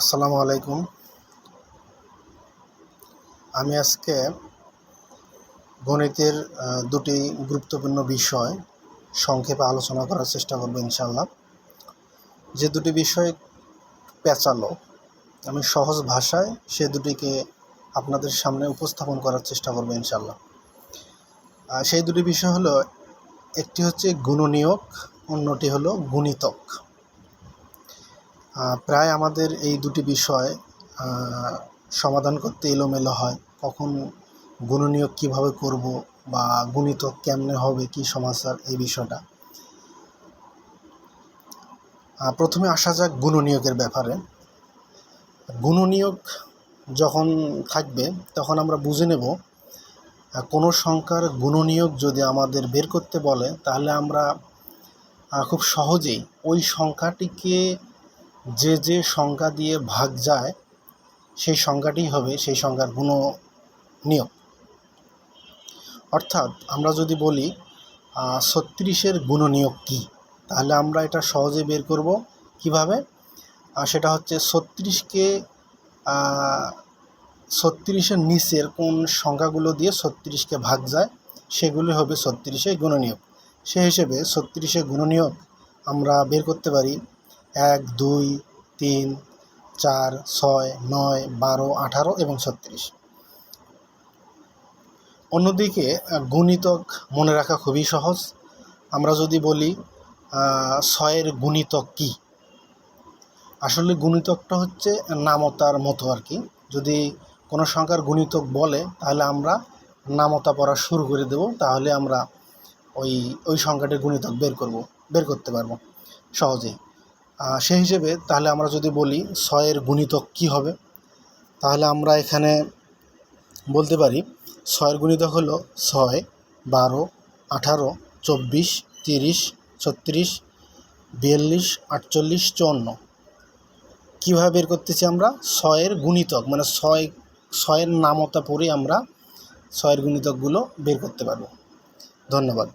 আসসালামু আলাইকুম। আমি আজকে গণিতের দুটি গুরুত্বপূর্ণ বিষয় সংক্ষেপে আলোচনা করার চেষ্টা করব ইনশাল্লাহ যে দুটি বিষয় পেঁচালো, আমি সহজ ভাষায় সে দুটিকে আপনাদের সামনে উপস্থাপন করার চেষ্টা করব ইনশাল্লাহ সেই দুটি বিষয় হলো, একটি হচ্ছে গুণনীয়ক, অন্যটি হলো গুণিতক। প্রায় আমাদের এই দুটি বিষয় সমাধান করতে এলোমেলো হয়। কখন গুণনীয়ক কীভাবে করব বা গুণিত কেমনে হবে, কি সমাচার, এই বিষয়টা। প্রথমে আসা যাক গুণনীয়কের ব্যাপারে। গুণনীয়ক যখন থাকবে, তখন আমরা বুঝে নেব কোনো সংখ্যার গুণনীয়ক যদি আমাদের বের করতে বলে, তাহলে আমরা খুব সহজেই ওই সংখ্যাটিকে যে যে সংখ্যা দিয়ে ভাগ যায়, সেই সংখ্যাটি হবে, সেই সংখ্যার গুণ নিয়োগ অর্থাৎ আমরা যদি বলি ছত্রিশের গুণ নিয়োগ কী? তাহলে আমরা এটা সহজে বের করব কীভাবে? সেটা হচ্ছে ছত্রিশকে ছত্রিশের নিচের কোন সংখ্যাগুলো দিয়ে ছত্রিশকে ভাগ যায়, সেগুলি হবে ছত্রিশের গুণনীয়ক। সে হিসেবে ছত্রিশের গুণনীয়ক আমরা বের করতে পারি এক, দুই, তিন, চার, ছয়, নয়, বারো, আঠারো এবং ছত্রিশ। অন্যদিকে গুণিতক মনে রাখা খুবই সহজ। আমরা যদি বলি ছয়ের গুণিতক কী? আসলে গুণিতকটা হচ্ছে নামতার মতো আর কি। যদি কোনো সংখ্যার গুণিতক বলে, তাহলে আমরা নামতা পড়া শুরু করে দেব, তাহলে আমরা ওই ওই সংখ্যাটির গুণিতক বের করব, বের করতে পারব সহজেই। সেই হিসেবে তাহলে আমরা যদি বলি ছয়ের গুণিতক কী হবে? তাহলে আমরা এখানে বলতে পারি ছয়ের গুণিতক হলো ছয়, বারো, আঠারো, চব্বিশ, তিরিশ, ছত্রিশ, বিয়াল্লিশ, আটচল্লিশ, চুয়ান্ন। কীভাবে বের করতেছি আমরা? ছয়ের গুণিতক মানে ছয়, ছয়ের নামতা পড়ে আমরা ছয়ের গুণিতকগুলো বের করতে পারব। ধন্যবাদ।